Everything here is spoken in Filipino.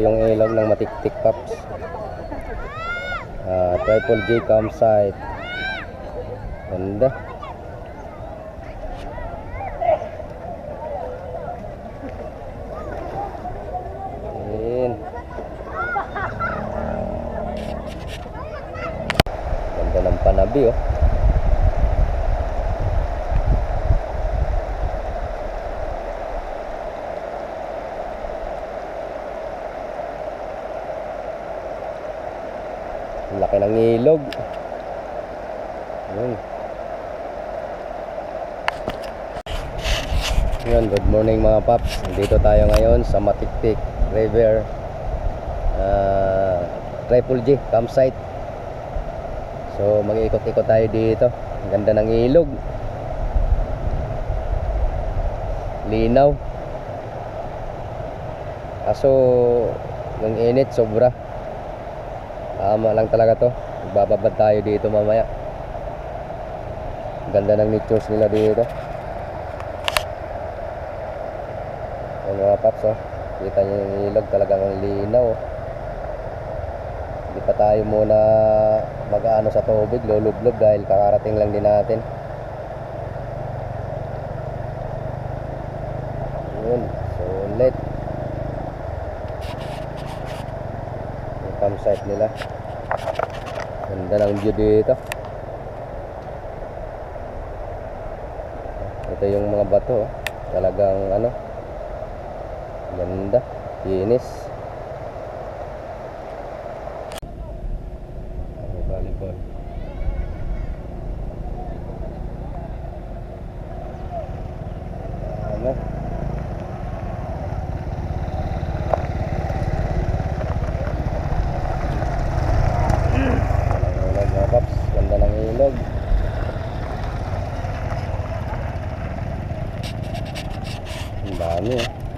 yung ilog ng matiktik paps. Ah, triple J campsite. Ganda. Ayan. Ganda ng panabi oh. Laki ng ilog. Yun. Yun, good morning mga paps. Dito tayo ngayon sa Matiktik River ah, Triple G campsite. So mag-ikot-ikot tayo dito. Ang ganda ng ilog. Linaw. Kaso yung init sobra. Tama lang talaga to. Magbababad tayo dito mamaya. Ganda ng natures nila dito. Yan mga paps oh. Kita nyo yung ilog talagang ang linaw oh. Hindi pa tayo muna mag-ano sa tubig, lulublob dahil kakarating lang din natin. Yun, sulit. Yung campsite nila. Ganda ng view dito. Ito yung mga bato. oh. Talagang ano. Ganda. Linis. Ano, volleyball. Ano? Ilog mga paps. Ganda ng ilog. Ang eh.